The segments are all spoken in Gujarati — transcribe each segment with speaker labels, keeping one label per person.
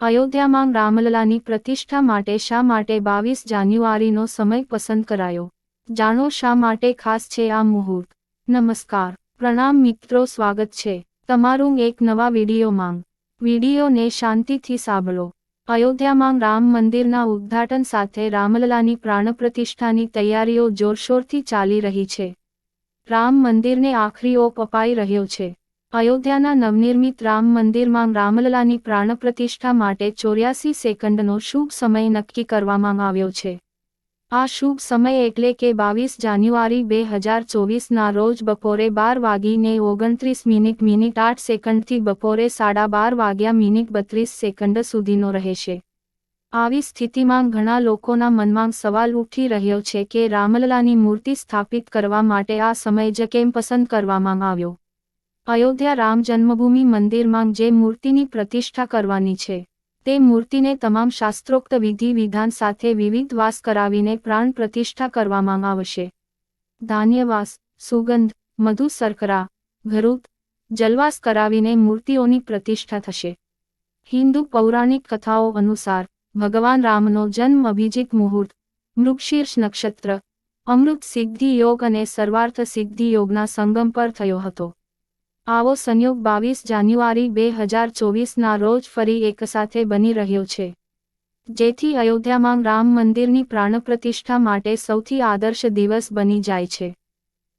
Speaker 1: અયોધ્યામાં રામલલાની પ્રતિષ્ઠા માટે શા માટે બાવીસ જાન્યુઆરીનો સમય પસંદ કરાયો? જાણો શા માટે ખાસ છે આ મુહૂર્ત? નમસ્કાર, પ્રણામ મિત્રો, સ્વાગત છે. તમારું એક નવા વિડીયોમાં. વિડીયોને શાંતિથી સાંભળો. અયોધ્યામાં રામ મંદિરના ઉદ્ઘાટન સાથે રામલલાની પ્રાણપ્રતિષ્ઠાની તૈયારીઓ જોરશોરથી ચાલી રહી છે. રામ મંદિરને આખરી ઓપ અપાઈ રહ્યો છે. અયોધ્યાના નવનિર્મિત રામ મંદિરમાં રામલલાની પ્રાણપ્રતિષ્ઠા માટે ચોર્યાસી સેકન્ડનો શુભ સમય નક્કી કરવામાં આવ્યો છે. આ શુભ સમય એટલે કે બાવીસ જાન્યુઆરી બે હજાર ચોવીસના રોજ બપોરે બાર વાગીને ઓગણત્રીસ મિનિટ મિનિટ આઠ સેકન્ડથી બપોરે સાડા બાર વાગ્યા મિનિટ બત્રીસ સેકન્ડ સુધીનો રહેશે. આવી સ્થિતિમાં ઘણા લોકોના મનમાં સવાલ ઉઠી રહ્યો છે કે રામલલાની મૂર્તિ સ્થાપિત કરવા માટે આ સમય જ કેમ પસંદ કરવામાં આવ્યો? અયોધ્યા રામ જન્મભૂમિ મંદિરમાં જે મૂર્તિની પ્રતિષ્ઠા કરવાની છે, તે મૂર્તિને તમામ શાસ્ત્રોક્ત વિધિ વિધાન સાથે વિવિધ વાસ કરાવીને પ્રાણ પ્રતિષ્ઠા કરવામાં આવશે. ધાન્યવાસ સુગંધ, મધુ શર્કરા, ઘરૂત, જલવાસ કરાવીને મૂર્તિઓની પ્રતિષ્ઠા થશે. હિન્દુ પૌરાણિક કથાઓ અનુસાર, ભગવાન રામનો જન્મ અભિજીત મુહૂર્ત, મૃગશીર્ષ નક્ષત્ર, અમૃત સિદ્ધિ યોગ અને સર્વાર્થ સિદ્ધિ યોગના સંગમ પર થયો હતો. આવો સંયોગ બાવીસ જાન્યુઆરી બે હજાર ચોવીસના રોજ ફરી એકસાથે બની રહ્યો છે. જેથી અયોધ્યામાં રામ મંદિરની પ્રાણપ્રતિષ્ઠા માટે સૌથી આદર્શ દિવસ બની જાય છે.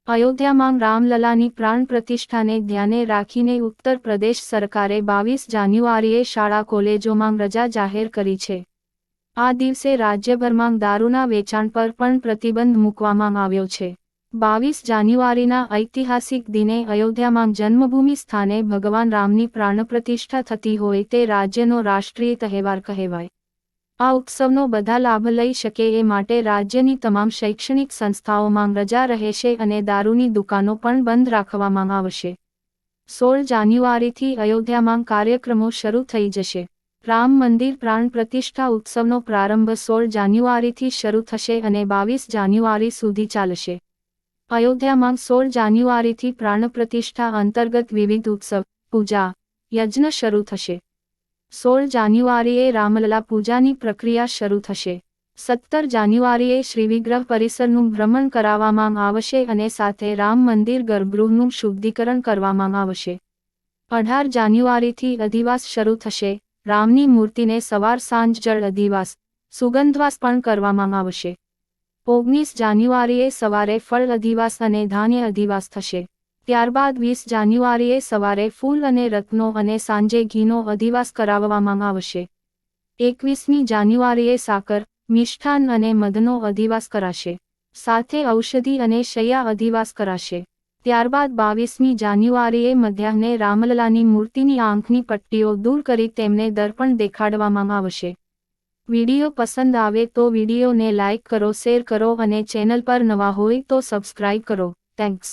Speaker 1: અયોધ્યામાં રામલલાની પ્રાણ પ્રતિષ્ઠાને ધ્યાને રાખીને ઉત્તર પ્રદેશ સરકારે બાવીસ જાન્યુઆરીએ શાળા કોલેજોમાં રજા જાહેર કરી છે. આ દિવસે રાજ્યભરમાં દારૂના વેચાણ પર પણ પ્રતિબંધ મૂકવામાં આવ્યો છે. બાવીસ જાન્યુઆરીના ઐતિહાસિક દિને અયોધ્યામાં જન્મભૂમિ સ્થાને ભગવાન રામની પ્રાણપ્રતિષ્ઠા થતી હોય તે રાજ્યનો રાષ્ટ્રીય તહેવાર કહેવાય. આ ઉત્સવનો બધા લાભ લઈ શકે એ માટે રાજ્યની તમામ શૈક્ષણિક સંસ્થાઓમાં રજા રહેશે અને દારૂની દુકાનો પણ બંધ રાખવામાં આવશે. સોળ જાન્યુઆરીથી અયોધ્યામાં કાર્યક્રમો શરૂ થઈ જશે. રામ મંદિર પ્રાણ પ્રતિષ્ઠા ઉત્સવનો પ્રારંભ સોળ જાન્યુઆરીથી શરૂ થશે અને બાવીસ જાન્યુઆરી સુધી ચાલશે. અયોધ્યામાં સોળ જાન્યુઆરીથી પ્રાણપ્રતિષ્ઠા અંતર્ગત વિવિધ ઉત્સવ, પૂજા, યજ્ઞ શરૂ થશે. સોળ જાન્યુઆરીએ રામલલા પૂજાની પ્રક્રિયા શરૂ થશે. સત્તર જાન્યુઆરીએ શ્રીવિગ્રહ પરિસરનું ભ્રમણ કરાવવામાં આવશે અને સાથે રામ મંદિર ગર્ભગૃહનું શુદ્ધિકરણ કરવામાં આવશે. અઢાર જાન્યુઆરીથી અધિવાસ શરૂ થશે. રામની મૂર્તિને સવાર સાંજ જળ અધિવાસ, સુગંધવાસ પણ કરવામાં આવશે. ઓગણીસ જાન્યુઆરીએ સવારે ફળ અધિવાસ અને ધાન્ય અધિવાસ થશે. ત્યારબાદ વીસ જાન્યુઆરીએ સવારે ફૂલ અને રત્નો અને સાંજે ઘીનો અધિવાસ કરાવવામાં આવશે. એકવીસમી જાન્યુઆરીએ સાકર, મિષ્ઠાન અને મધનો અધિવાસ કરાશે. સાથે ઔષધિ અને શૈયા અધિવાસ કરાશે. ત્યારબાદ બાવીસમી જાન્યુઆરીએ મધ્યાહને રામલલાની મૂર્તિની આંખની પટ્ટીઓ દૂર કરી તેમને દર્પણ દેખાડવામાં આવશે. વિડિયો પસંદ આવે તો વિડિયોને લાઇક કરો, શેર કરો અને ચેનલ પર નવા હોય તો સબસ્ક્રાઇબ કરો. થેન્ક્સ